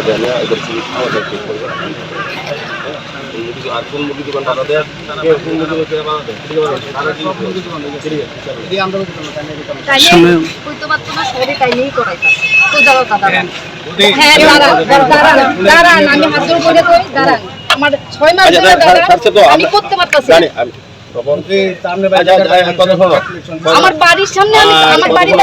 দেয় না এদের পুলিশ আমাদের ঠিক করবে আর কোন মুরগি দোকান বাধা দেয় কোন মুরগি দোকান না হ্যাঁ আমার ছয় মাস আচ্ছা, আমি করতে পারতাছি আচ্ছা, আচ্ছা, আচ্ছা। আমার বাড়ির সামনে আমার বাড়িতে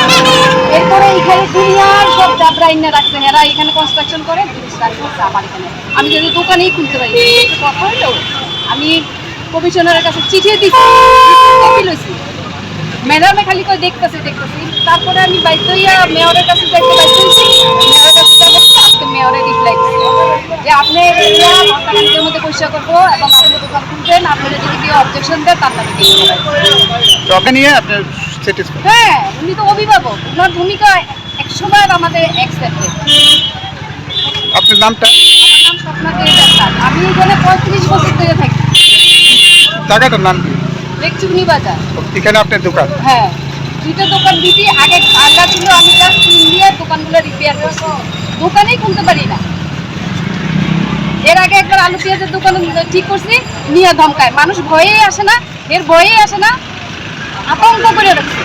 সব যাত্রা রাখছে এরা এখানে কনস্ট্রাকশন করে আমার এখানে। আমি যদি দোকানেই খুলতে পারি কথা হইল আমি কমিশনারের কাছে চিঠি দিচ্ছি কপি লইছি। ম্যাডামে খালি কই দেখতেছে দেখতেছি। তারপরে আমি বাধ্য হইয়া মেয়রের কাছে যাইতে বাধ্য হইছি। মেয়রের কাছে যাব আজকে মেয়রে রিপ্লাই যে আপনি এটা সরকারের মধ্যে পয়সা করব এবং আপনি দোকান খুলবেন আপনারা যদি কেউ অবজেকশন দেন তার নামে নিয়ে আপনার হ্যাঁ উনি তো অভিভাবক ওনার ভূমিকা একশো বার আমাদের অ্যাকসেপ্টেড আপনার নামটা? আমার নাম স্বপ্না দেবদাস আমি এখানে পঁয়ত্রিশ বছর ধরে থাকি। জায়গাটার নাম কি? লেকচুগনি বাজার। এখানে আপনার দোকান? হ্যাঁ। দুটো দোকান দিদি আগে ভাঙা ছিল আমি জাস্ট কিন দোকানগুলো রিপেয়ার করছি। দোকানেই খুলতে পারি না। এর আগে একবার আলু পেঁয়াজের দোকান ঠিক করছি নিয়ে ধমকায়। মানুষ ভয়েই আসে না এর ভয়েই আসে না। আতঙ্ক করে রাখছে।